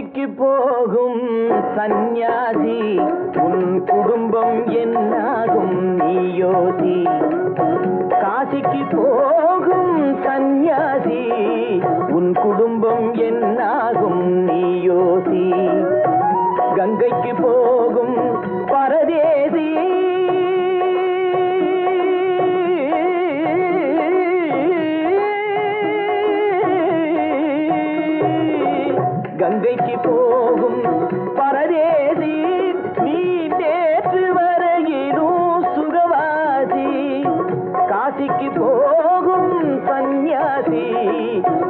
காசிக்கு போகும் சந்நியாசி உன் குடும்பம் என்னாகும் நீயோசி காசிக்கு போகும் சந்நியாசி உன் குடும்பம் என்னாகும் நீயோசி கங்கைக்கு போ கங்கைக்கு போகும் பரதேசி நீ நேற்று வரையிலும் சுகவாசி. காசிக்கு போகும் சந்நியாசி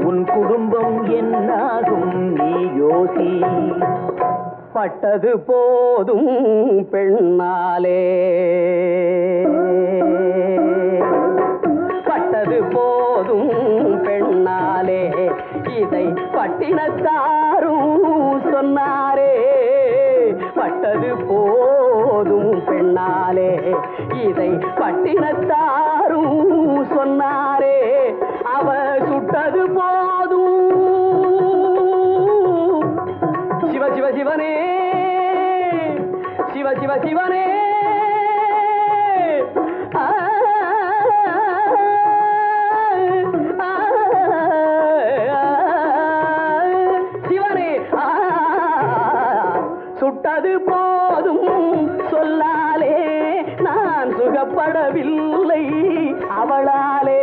உன் குடும்பம் என்னாகும் நீ யோசி. பட்டது போதும் பெண்ணாலே. பட்டது போ போதும் பெண்ணாலே. இதை பட்டினத்தாரும் சொன்னாரே. பட்டது போதும் பெண்ணாலே. இதை பட்டினத்தாரும் சொன்னாரே. அவ சுட்டது போதும். சிவ சிவ சிவனே. சிவ சிவ சிவனே. ஆ, ஆ, அணுகப்படவில்லை. அவளாலே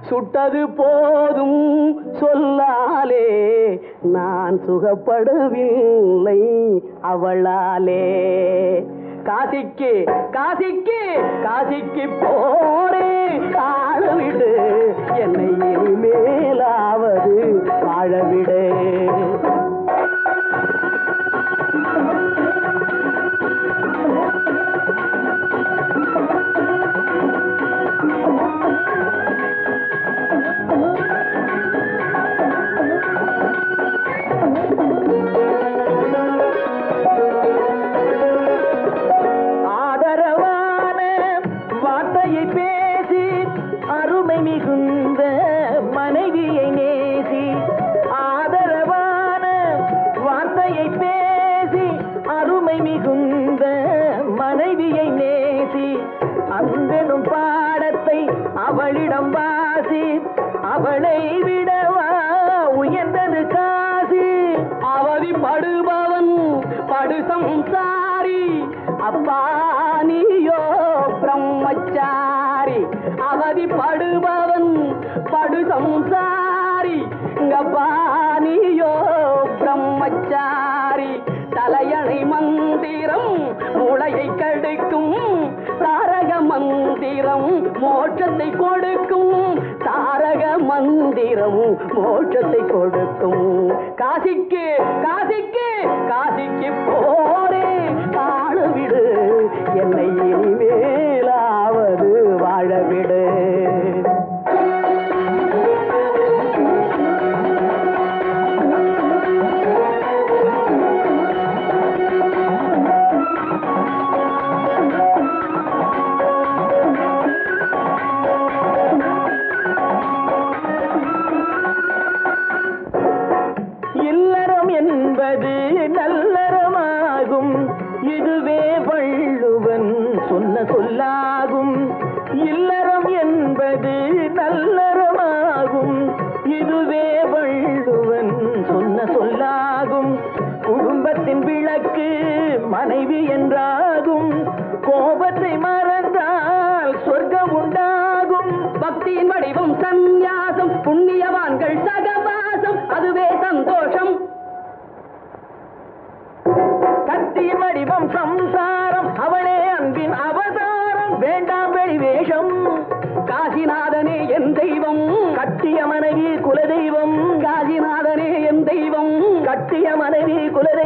சுட்டது போதும் சொல்லாலே நான் சுகப்படவில்லை. அவளாலே காசிக்கு காசிக்கு காசிக்கு போரே ஆளவிடு மிகுந்த மனைவியை நேசி ஆதரவான வார்த்தையை பேசி அருமை மிகுந்த மனைவியை நேசி. அன்பெனும் பாடத்தை அவளிடம் வாசி அவளை விடவா உயர்ந்தது காசி. அவதி படுபவன் படு சம்சாரி. அப்பா நீயோ பிரம்மச்சாரி. அவதி படுபவன் படு சம்சாரி கபானியோ பிரம்மச்சாரி தலையணை மந்திரம் மூளையை கடுக்கும் தாரக மந்திரம் மோட்சத்தை கொடுக்கும் தாரக மந்திரம் மோட்சத்தை கொடுக்கும். காசிக்கு காசிக்கு காசிக்கு போரே காணவிடு என்னை இனிமே வாழவிடு என்பது நல்லறமாகும். இதுவே வள்ளுவன் சொன்ன சொல்லாகும். விளக்கு மனைவி என்றாகும். கோபத்தை மறந்தால் சொர்க்கம் உண்டாகும். பக்தியின் வடிவம் சந்நியாசம் புண்ணியவான்கள் சகவாசம் அதுவே சந்தோஷம். கத்தியின் வடிவம் சம்சாரம் அவளே அன்பின் அவதாரம் வேண்டாம் வெளிவேஷம் காசிநாதனே என் தெய்வம் கட்டிய மனைவி குலதெய்வம். காசிநாதனே என் தெய்வம் கட்டிய மனைவி குலதெய்வம்.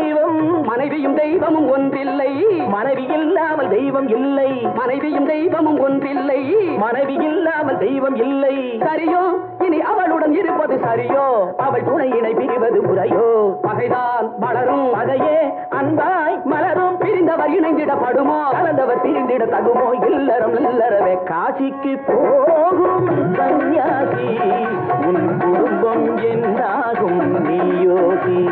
மனைவியும் தெய்வமும் ஒன்றில்லை. மனைவி இல்லாமல் தெய்வம் இல்லை. மனைவியும் தெய்வமும் ஒன்றில்லை. மனைவி இல்லாமல் தெய்வம் இல்லை. சரியோ? இனி அவளுடன் இருப்பது சரியோ? அவள் துணையினை பிரிவது முறையோ? பகைதான் மலரும். பகையே அன்பாய் மலரும். பிரிந்தவர் இணைந்திடப்படுமோ? கலந்தவர் பிரிந்திட தகுமோ? இல்லறம் இல்லறவே காசிக்கு போகும் சந்நியாசி. உன் குடும்பம் என்னாகும்? நீயோகி